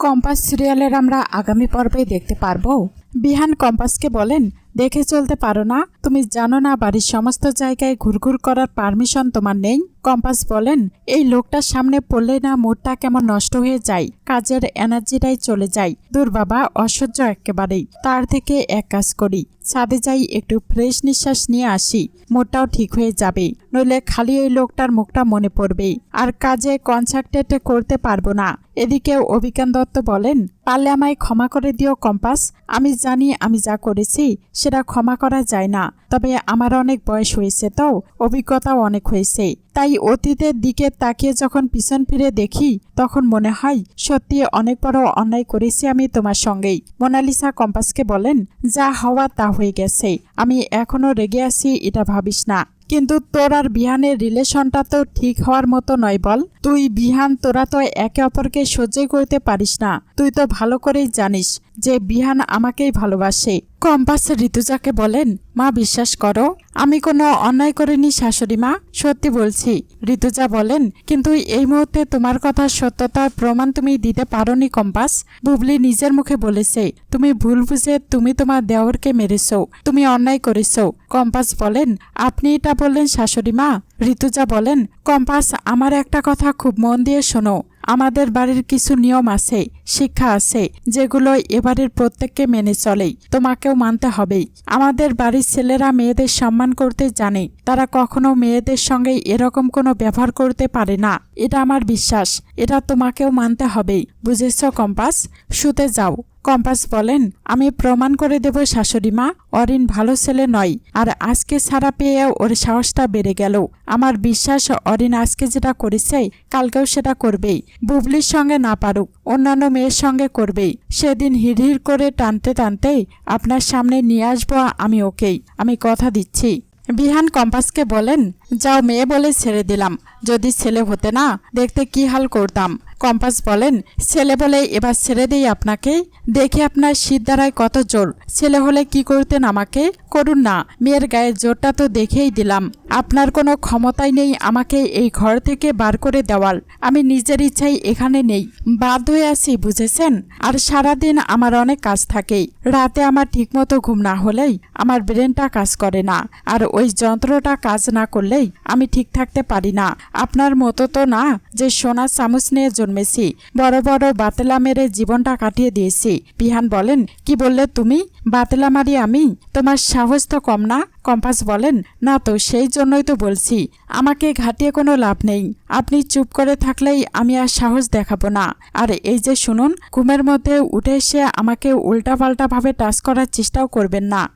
Compass সিরিয়ালের আমরা আগামী পর্বে দেখতে পারব। বিহান কম্পাসকে বলেন, দেখে চলতে পারো না। তুমি জানো না বাড়ির সমস্ত জায়গায় ঘুরঘুর করার পারমিশন তোমার নেই? কম্পাস বলেন, এই লোকটার সামনে পড়লে না মুডটা কেমন নষ্ট হয়ে যায়? কাজের এনার্জিটাই চলে যায়। দূর বাবা, অসহ্য একেবারেই। তার থেকে এক কাজ করি। ছাদে যাই, একটু ফ্রেশ নিঃশ্বাস নিয়ে আসি। মুডটাও ঠিক হয়ে যাবে। নইলে খালি এই লোকটার মুখটা মনে পড়বে। আর কাজে কনসাক্টেড করতে পারব না। এদিকে অভিজ্ঞান দত্ত বলেন, পারলে আমায় ক্ষমা করে দিও কম্পাস। আমি জানি আমি যা করেছি, সেটা ক্ষমা করা যায় না। তবে আমার অনেক বয়স হয়েছে তো, অভিজ্ঞতাও অনেক হয়েছে। তাই অতীতের দিকে তাকিয়ে যখন পিছন ফিরে দেখি, তখন মনে হয়, সত্যি অনেক বড় অন্যায় করেছি আমি তোমার সঙ্গেই। মোনালিসা কম্পাসকে বলেন, যা হওয়া তা হয়ে গেছে। আমি এখনও রেগে আছি, এটা ভাবিস না। কিন্তু তোর আর বিহানের রিলেশনটা তো ঠিক হওয়ার মতো নয় বল। তুই বিহান, তোরা তো একে অপরকে সহ্য করতে পারিস না। তুই তো ভালো করেই জানিস যে বিহান আমাকেই ভালোবাসে। কম্পাস ঋতুজাকে বলেন, মা বিশ্বাস করো, আমি কোনো অন্যায় করিনি শাশুড়ি মা, সত্যি বলছি। ঋতুজা বলেন, কিন্তু এই মুহূর্তে তোমার কথা সত্যতার প্রমাণ তুমি দিতে পারোনি কম্পাস। বুবলি নিজের মুখে বলেছে, তুমি ভুল বুঝে তুমি তোমার দেওরকে মেরেছো, তুমি অন্যায় করেছ। কম্পাস বলেন, আপনি এটা বললেন শাশুড়ি মা। ঋতুজা বলেন, কম্পাস, আমার একটা কথা খুব মন দিয়ে শোনো। আমাদের বাড়ির কিছু নিয়ম আছে, শিক্ষা আছে, যেগুলো এবারের প্রত্যেককে মেনে চলে। তোমাকেও মানতে হবেই আমাদের বাড়ির ছেলেরা মেয়েদের সম্মান করতে জানে। তারা কখনো মেয়েদের সঙ্গে এরকম কোনো ব্যবহার করতে পারে না। এটা আমার বিশ্বাস। এটা তোমাকেও মানতে হবেই। বুঝেছ, কম্পাস? শুতে যাও। কম্পাস বলেন, আমি প্রমাণ করে দেব শাশুড়ি মা, অরিন ভালো ছেলে নয়। আর আজকে ছাড়া পেয়ে ওর সাহসটা বেড়ে গেল। আমার বিশ্বাস, অরিন আজকে যেটা করেছে, কালকেও সেটা করবেই। বুবলির সঙ্গে না পারুক, অন্যান্য মেয়ের সঙ্গে করবেই। সেদিন হিড়হিড় করে টানতে টানতে আপনার সামনে নিয়ে আসব আমি ওকেই। আমি কথা দিচ্ছি। বিহান কম্পাসকে বলেন, যাও মেয়ে বলে ছেড়ে দিলাম। যদি ছেলে হতে না, দেখতে কি হাল করতাম? কম্পাস বলেন, ছেলে বলে এবার ছেড়ে দেই আপনাকে, দেখে আপনার শীত দ্বারায় কত জোর। ছেলে হলে কি করতেন আমাকে? করুন না, মেয়ের গায়ের জোরটা তো দেখেই দিলাম। আপনার কোনো ক্ষমতাই নেই আমাকে এই ঘর থেকে বার করে দেওয়াল আমি নিজের ইচ্ছাই এখানে নেই। বাধ্য হয়ে আছি, বুঝেছেন? আর সারাদিন আমার অনেক কাজ থাকে। রাতে আমার ঠিকমতো ঘুম না হলেই আমার ব্রেনটা কাজ করে না। আর ওই যন্ত্রটা কাজ না করলেই আমি ঠিক থাকতে পারি না। আপনার মতো তো না যে সোনা চামচ নিয়ে জন্মেছি। বড় বড় বাতেলা মেরে জীবনটা কাটিয়ে দিয়েছি। পিহান বলেন, কি বললে তুমি? বাতেলা মারি আমি? তোমার সাহস তো কম না? কম্পাস বলেন, না তো, সেই জন্যই তো বলছি। আমাকে ঘাটিয়ে কোনো লাভ নেই। আপনি চুপ করে থাকলেই আমি আর সাহস দেখাবো না। আর এই যে শুনুন, ঘুমের মধ্যে উঠে এসে আমাকে উল্টাপাল্টাভাবে টাচ করার চেষ্টাও করবেন না।